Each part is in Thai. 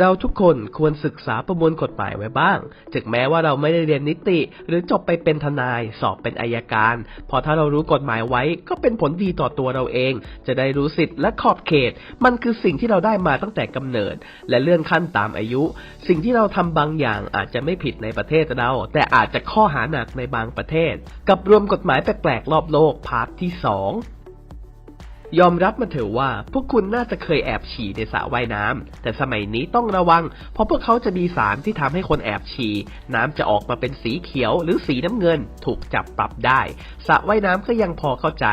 เราทุกคนควรศึกษาประมวลกฎหมายไว้บ้าง ถึงแม้ว่าเราไม่ได้เรียนนิติ หรือจบไปเป็นทนาย สอบเป็นอายการ พอถ้าเรารู้กฎหมายไว้ก็เป็นผลดีต่อตัวเราเอง จะได้รู้สิทธิ์และขอบเขต มันคือสิ่งที่เราได้มาตั้งแต่กำเนิด และเลื่อนขั้นตามอายุ สิ่งที่เราทำบางอย่างอาจจะไม่ผิดในประเทศเรา แต่อาจจะข้อหาหนักในบางประเทศ กับรวมกฎหมายแปลกๆรอบโลกพาร์ทที่สอง ยอมรับมาเถอะว่า พวกคุณน่าจะเคยแอบฉี่ในสระว่ายน้ำแต่สมัยนี้ต้องระวัง เพราะพวกเขาจะมีสารที่ทำให้คนแอบฉี่น้ำจะออกมาเป็นสีเขียวหรือสีน้ำเงิน ถูกจับปรับได้สระว่ายน้ำก็ยังพอเข้าใจ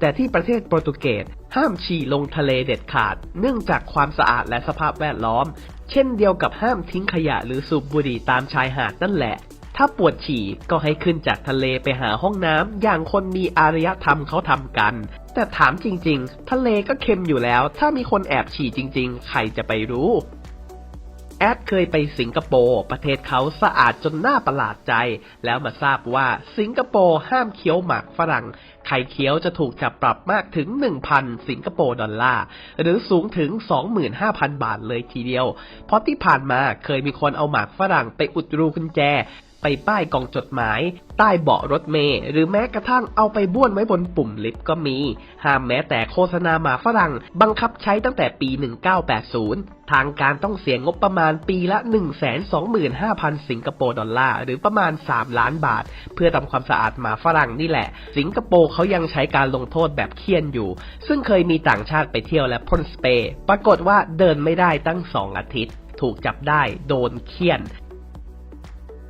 แต่ที่ประเทศโปรตุเกสห้ามฉี่ลงทะเลเด็ดขาด เนื่องจากความสะอาดและสภาพแวดล้อม เช่นเดียวกับห้ามทิ้งขยะหรือสูบบุหรี่ตามชายหาดนั่นแหละถ้าปวดฉี่ก็ให้ขึ้นจากทะเลไปหาห้องน้ำอย่างคนมีอารยธรรมเขาทำกัน แต่ถามจริง ๆ ทะเลก็เค็มอยู่แล้ว ถ้ามีคนแอบฉี่จริง ๆ ใครจะไปรู้ แอดเคยไปสิงคโปร์ประเทศเขาสะอาดจนน่าประหลาดใจ แล้วมาทราบว่าสิงคโปร์ห้ามเคี้ยวหมากฝรั่ง ใครเคี้ยวจะถูกจับปรับมากถึง 1,000 สิงคโปร์ดอลลาร์ หรือสูงถึง 25,000 บาทเลยทีเดียว เพราะที่ผ่านมาเคยมีคนเอาหมากฝรั่งไปอุดรูกุญแจ ไปป้ายกล่องจดหมาย ใต้เบาะรถเมล์หรือแม้กระทั่งเอาไปบ้วนไว้บนปุ่มลิฟต์ก็มี ห้ามแม้แต่โฆษณาหมาฝรั่ง บังคับใช้ตั้งแต่ปี 1980 ทางการต้องเสียงบประมาณปีละ 125,000 สิงคโปร์ดอลลาร์หรือประมาณ 3 ล้านบาท เพื่อทำความสะอาดหมาฝรั่งนี่แหละ สิงคโปร์เขายังใช้การลงโทษแบบเคี่ยนอยู่ ซึ่งเคยมีต่างชาติไปเที่ยวและพ่นสเปรย์ปรากฏว่าเดินไม่ได้ตั้ง 2 อาทิตย์ถูกจับได้โดนเคี่ยน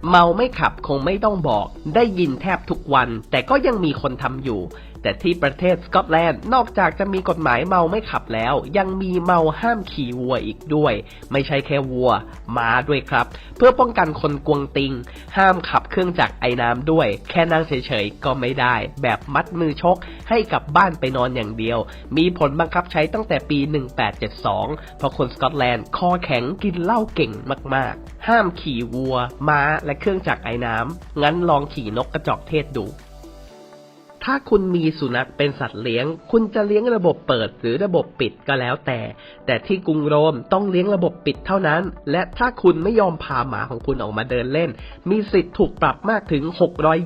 เมาไม่ขับคงไม่ต้องบอก ได้ยินแทบทุกวัน แต่ก็ยังมีคนทำอยู่ แต่ที่ประเทศสกอตแลนด์นอกจากจะมีกฎหมายเมาไม่ขับแล้ว ยังมีเมาห้ามขี่วัวอีกด้วย ไม่ใช่แค่วัวม้าด้วยครับ เพื่อป้องกันคนกวงติง ห้ามขับเครื่องจักรไอ้น้ำด้วย แค่นั่งเฉยๆก็ไม่ได้ แบบมัดมือชกให้กลับบ้านไปนอนอย่างเดียว มีผลบังคับใช้ตั้งแต่ปี 1872 เพราะคนสกอตแลนด์คอแข็งกินเหล้าเก่งมากๆ ห้ามขี่วัว ม้าและเครื่องจักรไอ้น้ำงั้นลองขี่นกกระจอกเทศดู ถ้าคุณมีสุนัขเป็นสัตว์เลี้ยง คุณจะเลี้ยงระบบเปิดหรือระบบปิดก็แล้วแต่ แต่ที่กรุงโรมต้องเลี้ยงระบบปิดเท่านั้น และถ้าคุณไม่ยอมพาหมาของคุณออกมาเดินเล่น มีสิทธิ์ถูกปรับมากถึง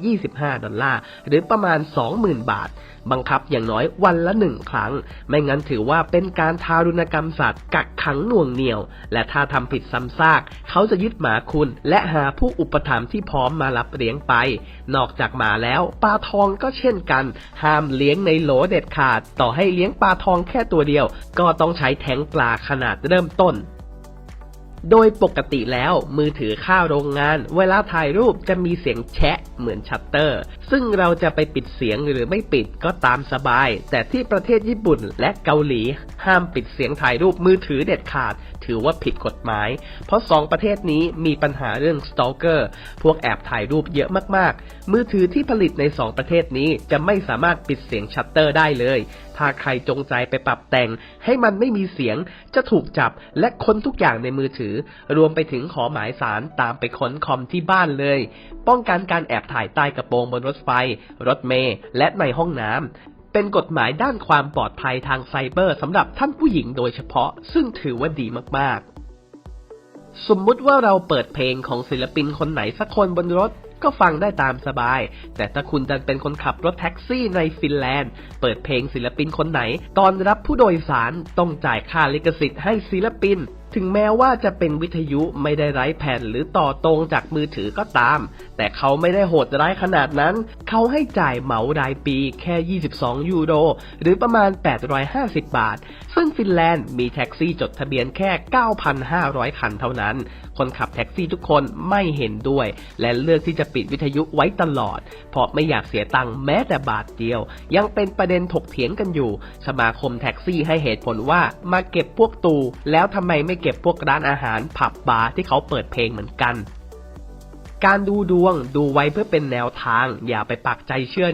625 ดอลลาร์ หรือประมาณ 20,000 บาท บังคับอย่างน้อยวันละหนึ่งครั้ง ไม่งั้นถือว่าเป็นการทารุณกรรมสัตว์กักขังหน่วงเหนี่ยว และถ้าทำผิดซ้ำซาก เขาจะยึดหมาคุณและหาผู้อุปถัมภ์ที่พร้อมมารับเลี้ยงไป นอกจากหมาแล้วปลาทองก็เช่นกัน ห้ามเลี้ยงในโหลเด็ดขาด ต่อให้เลี้ยงปลาทองแค่ตัวเดียว ก็ต้องใช้แท้งปลาขนาดเริ่มต้นโดยปกติแล้วมือถือข้าวโรงงาน เวลาถ่ายรูปจะมีเสียงแชะ เหมือนชัตเตอร์ ซึ่งเราจะไปปิดเสียงหรือไม่ปิดก็ตามสบาย แต่ที่ประเทศญี่ปุ่นและเกาหลี ห้ามปิดเสียงถ่ายรูปมือถือเด็ดขาด ถือว่าผิดกฎหมาย เพราะสองประเทศนี้มีปัญหาเรื่องสตอเกอร์พวกแอบถ่ายรูปเยอะมากๆ มือถือที่ผลิตในสองประเทศนี้จะไม่สามารถปิดเสียงชัตเตอร์ได้เลย ถ้าใครจงใจไปปรับแต่ง ให้มันไม่มีเสียงจะถูกจับและค้นทุกอย่างในมือถือ รวมไปถึงขอหมายสารตามไปค้นคอมที่บ้านเลย ป้องกันการแอบถ่ายใต้กระโปรงบนรถไฟ รถเมล์และในห้องน้ำเป็นกฎหมายด้านความปลอดภัยทางไซเบอร์สำหรับท่านผู้หญิงโดยเฉพาะ ซึ่งถือว่าดีมากๆ สมมุติว่าเราเปิดเพลงของศิลปินคนไหนสักคนบนรถก็ฟังได้ตามสบาย แต่ถ้าคุณดันเป็นคนขับรถแท็กซี่ในฟินแลนด์ เปิดเพลงศิลปินคนไหน ตอนรับผู้โดยสารต้องจ่ายค่าลิขสิทธิ์ให้ศิลปิน ถึงแม้ว่าจะเป็นวิทยุไม่ได้ไร้แผ่นหรือต่อตรงจากมือถือก็ตาม แต่เขาไม่ได้โหดร้ายขนาดนั้น เขาให้จ่ายเหมารายปีแค่ 22 ยูโร หรือประมาณ 850 บาท ซึ่งฟินแลนด์มีแท็กซี่จดทะเบียนแค่ 9,500 คันเท่านั้น คนขับแท็กซี่ทุกคนไม่เห็นด้วย และเลือกที่จะปิดวิทยุไว้ตลอด เพราะไม่อยากเสียตังค์แม้แต่บาทเดียว ยังเป็นประเด็นถกเถียงกันอยู่ สมาคมแท็กซี่ให้เหตุผลว่ามาเก็บพวกตูแล้วทำไมไม่เก็บพวกร้านอาหารผับบาร์ที่เขาเปิดเพลงเหมือนกัน การดูดวงดูไว้เพื่อเป็นแนวทาง อย่าไปปักใจเชื่อ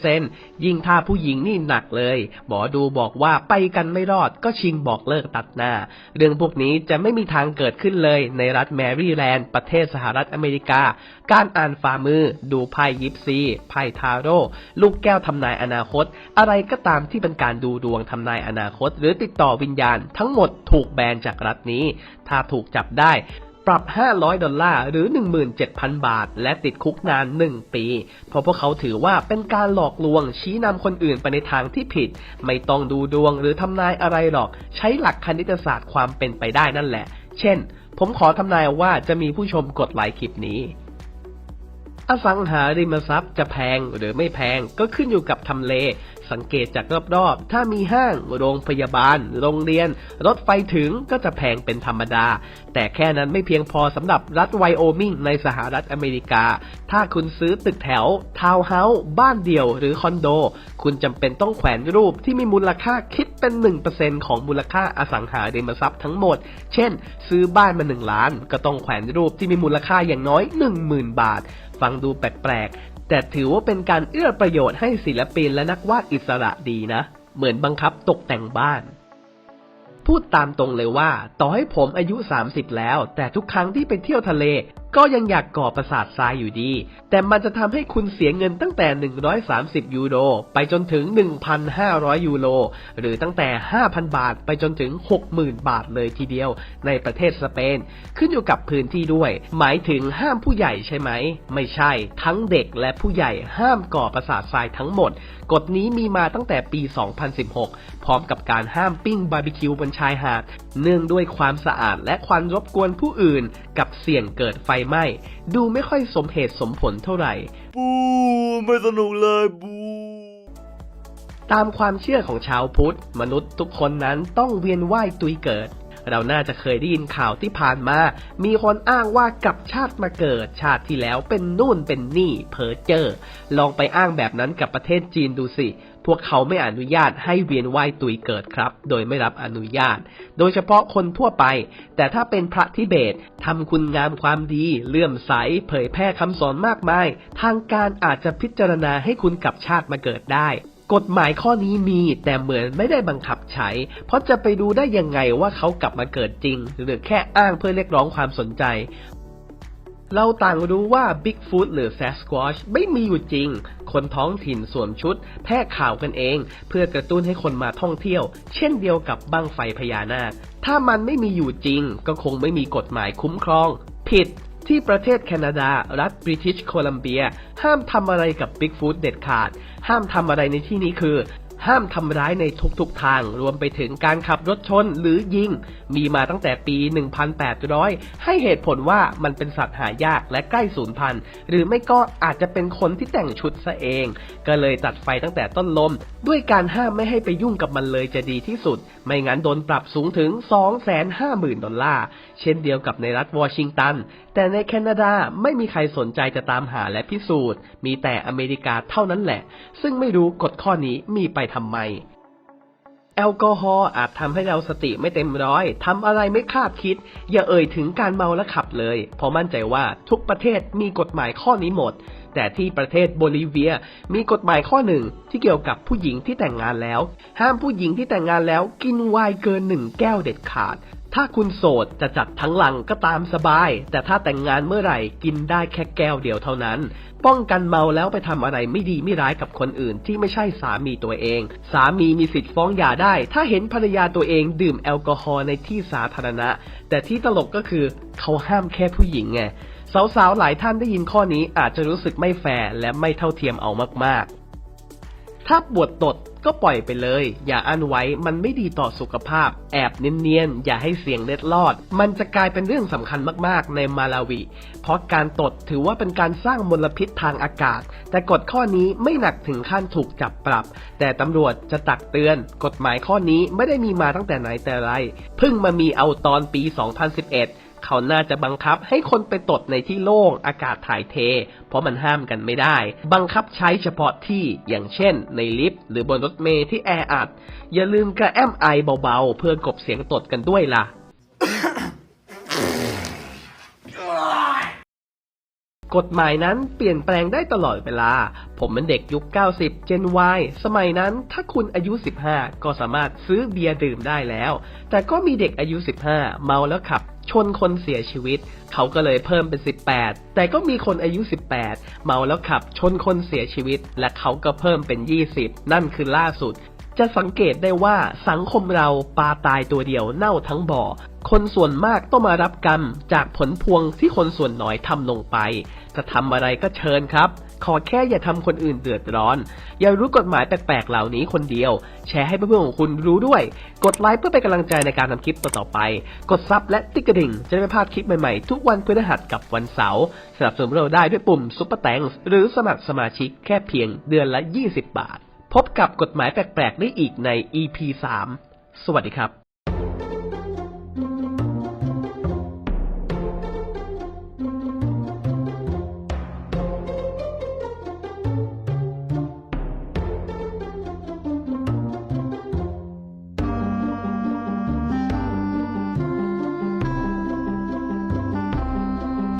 100%ยิ่งถ้าผู้หญิงนี่หนักเลย หมอดูบอกว่าไปกันไม่รอดก็ชิงบอกเลิกตัดหน้า เรื่องพวกนี้จะไม่มีทางเกิดขึ้นเลยในรัฐแมรี่แลนด์ ประเทศสหรัฐอเมริกา การอ่านฝ่ามือ ดูไพ่ยิปซีไพ่ทาโร่ลูกแก้วทำนายอนาคต อะไรก็ตามที่เป็นการดูดวงทำนายอนาคต หรือติดต่อวิญญาณ ทั้งหมดถูกแบนจากรัฐนี้ ถ้าถูกจับได้ ปรับ 500 ดอลลาร์ หรือ 17,000 บาท และติดคุกนาน 1 ปี เพราะพวกเขาถือว่าเป็นการหลอกลวงชี้นำคนอื่นไปในทางที่ผิด ไม่ต้องดูดวงหรือทำนายอะไรหรอก ใช้หลักคณิตศาสตร์ความเป็นไปได้นั่นแหละ เช่น ผมขอทำนายว่าจะมีผู้ชมกดไลค์คลิปนี้อสังหาริมทรัพย์จะแพงหรือไม่แพงก็ขึ้นอยู่กับทำเล สังเกตจากรอบๆ ถ้ามีห้าง โรงพยาบาล โรงเรียน รถไฟถึงก็จะแพงเป็นธรรมดา แต่แค่นั้นไม่เพียงพอสำหรับรัฐไวโอมิงในสหรัฐอเมริกา ถ้าคุณซื้อตึกแถว ทาวน์เฮาส์ บ้านเดี่ยวหรือคอนโด คุณจำเป็นต้องแขวนรูปที่มีมูลค่าคิดเป็น 1%ของมูลค่าอสังหาริมทรัพย์ทั้งหมด เช่น ซื้อบ้านมา 1 ล้าน ก็ต้องแขวนรูปที่มีมูลค่าอย่างน้อย 10,000 บาท ฟังดูแปลกๆ แต่ถือว่าเป็นการเอื้อประโยชน์ให้ศิลปินและนักวาดอิสระดีนะ เหมือนบังคับตกแต่งบ้าน พูดตามตรงเลยว่า ต่อให้ผมอายุ 30 แล้ว แต่ทุกครั้งที่ไปเที่ยวทะเล ก็ยังอยากก่อประสาททรายอยู่ดี แต่มันจะทำให้คุณเสียเงินตั้งแต่ 130 ยูโร ไปจนถึง 1,500 ยูโร หรือตั้งแต่ 5,000 บาทไปจนถึง 60,000 บาทเลยทีเดียว ในประเทศสเปน ขึ้นอยู่กับพื้นที่ด้วย หมายถึงห้ามผู้ใหญ่ใช่ไหม ไม่ใช่ ทั้งเด็กและผู้ใหญ่ห้ามก่อประสาททรายทั้งหมด กฎนี้มีมาตั้งแต่ปี 2016 พร้อมกับการห้ามปิ้งบาร์บีคิวบนชายหาด เนื่องด้วยความสะอาดและควันรบกวนผู้อื่น กับเสี่ยงเกิดไฟไหม้ ดูไม่ค่อยสมเหตุสมผลเท่าไหร่ บูไม่สนุกเลยบูตามความเชื่อของชาวพุทธ มนุษย์ทุกคนนั้นต้องเวียนว่ายตุยเกิด เราน่าจะเคยได้ยินข่าวที่ผ่านมา มีคนอ้างว่ากลับชาติมาเกิด ชาติที่แล้วเป็นนู่นเป็นนี่เพอเจอร์ลองไปอ้างแบบนั้นกับประเทศจีนดูสิพวกเขาไม่อนุญาตให้เวียนว่ายตุยเกิดครับ โดยไม่รับอนุญาต โดยเฉพาะคนทั่วไป แต่ถ้าเป็นพระทิเบตทำคุณงามความดี เลื่อมใส เผยแพร่คำสอนมากมาย ทางการอาจจะพิจารณาให้คุณกลับชาติมาเกิดได้ กฎหมายข้อนี้มีแต่เหมือนไม่ได้บังคับใช้ เพราะจะไปดูได้ยังไงว่าเขากลับมาเกิดจริง หรือแค่อ้างเพื่อเรียกร้องความสนใจ เราต่างรู้ว่า Bigfoot หรือ Sasquatch ไม่มีอยู่จริง คนท้องถิ่นสวมชุด แพร่ข่าวกันเอง เพื่อกระตุ้นให้คนมาท่องเที่ยว เช่นเดียวกับบั้งไฟพญานาค ถ้ามันไม่มีอยู่จริง ก็คงไม่มีกฎหมายคุ้มครอง ผิด ที่ประเทศแคนาดา รัฐบริทิชโคลัมเบีย ห้ามทำอะไรกับ Bigfoot เด็ดขาด ห้ามทำอะไรในที่นี้คือ ห้ามทำร้ายในทุกๆทาง รวมไปถึงการขับรถชนหรือยิง มีมาตั้งแต่ปี 1800 ให้เหตุผลว่ามันเป็นสัตว์หายากและใกล้สูญพันธุ์ หรือไม่ก็อาจจะเป็นคนที่แต่งชุดซะเอง ก็เลยตัดไฟตั้งแต่ต้นลม ด้วยการห้ามไม่ให้ไปยุ่งกับมันเลยจะดีที่สุด ไม่งั้นโดนปรับสูงถึง 250,000 ดอลลาร์ เช่นเดียวกับในรัฐวอชิงตัน แต่ในแคนาดาไม่มีใครสนใจจะตามหาและพิสูจน์ มีแต่อเมริกาเท่านั้นแหละ ซึ่งไม่รู้กฎข้อนี้มีไปทำไม แอลกอฮอล์อาจทำให้เราสติไม่เต็มร้อยทำอะไรไม่คาดคิด อย่าเอ่ยถึงการเมาและขับเลย เพราะมั่นใจว่าทุกประเทศมีกฎหมายข้อนี้หมด แต่ที่ประเทศโบลิเวียมีกฎหมายข้อหนึ่งที่เกี่ยวกับผู้หญิงที่แต่งงานแล้ว ห้ามผู้หญิงที่แต่งงานแล้วกินไวน์เกินหนึ่งแก้วเด็ดขาด ถ้าคุณโสดจะจัดทั้งลังก็ตามสบาย แต่ถ้าแต่งงานเมื่อไหร่กินได้แค่แก้วเดียวเท่านั้น ป้องกันเมาแล้วไปทำอะไรไม่ดีไม่ร้ายกับคนอื่นที่ไม่ใช่สามีตัวเอง สามีมีสิทธิ์ฟ้องหย่าได้ ถ้าเห็นภรรยาตัวเองดื่มแอลกอฮอล์ในที่สาธารณะ แต่ที่ตลกก็คือเขาห้ามแค่ผู้หญิงไงสาวๆหลายท่านได้ยินข้อนี้อาจจะรู้สึกไม่แฟร์และไม่เท่าเทียมเอามากๆ ถ้าบวชตดก็ปล่อยไปเลย อย่าอั้นไว้มันไม่ดีต่อสุขภาพ แอบเนียนๆ อย่าให้เสียงเล็ดลอด มันจะกลายเป็นเรื่องสำคัญมากๆ ในมาลาวิเพราะการตดถือว่าเป็นการสร้างมลพิษทางอากาศ แต่กฎข้อนี้ไม่หนักถึงขั้นถูกจับปรับ แต่ตำรวจจะตักเตือน กฎหมายข้อนี้ไม่ได้มีมาตั้งแต่ไหนแต่ไร เพิ่งมามีเอาตอนปี 2011 เขาน่าจะบังคับให้คนไปตดในที่โล่งอากาศถ่ายเท เพราะมันห้ามกันไม่ได้ บังคับใช้เฉพาะที่อย่างเช่น ในลิฟต์หรือบนรถเมล์ที่แออัด อย่าลืมกระแอมไอเบาๆ เพื่อกบเสียงตดกันด้วยล่ะ กฎหมายนั้นเปลี่ยนแปลงได้ตลอดเวลา ผมเป็นเด็กยุค 90 Gen Y สมัยนั้นถ้าคุณอายุ 15 ก็สามารถซื้อเบียร์ดื่มได้แล้ว แต่ก็มีเด็กอายุ 15 เมาแล้วขับ ชนคนเสียชีวิต เขาก็เลยเพิ่มเป็น 18 แต่ก็มีคนอายุ 18 เมาแล้วขับ ชนคนเสียชีวิต และเขาก็เพิ่มเป็น 20 นั่นคือล่าสุด จะสังเกตได้ว่าสังคมเราปลาตายตัวเดียวเน่าทั้งบ่อ คนส่วนมากต้องมารับกรรมจากผลพวงที่คนส่วนน้อยทำลงไป จะทำอะไรก็เชิญครับ ขอแค่อย่าทำคนอื่นเดือดร้อน อย่ารู้กฎหมายแปลกๆเหล่านี้คนเดียว แชร์ให้เพื่อนๆของคุณรู้ด้วย กดไลค์เพื่อเป็นกำลังใจในการทำคลิปต่อๆไป กดซับและติ๊กกระดิ่ง จะได้ไม่พลาดคลิปใหม่ๆ ทุกวันพฤหัสกับวันเสาร์สนับสนุนเราได้ด้วยปุ่มซุปเปอร์แตงหรือสมัครสมาชิกแค่เพียงเดือนละ 20 บาท พบกับกฎหมายแปลก ๆ ได้อีกใน EP 3 สวัสดีครับ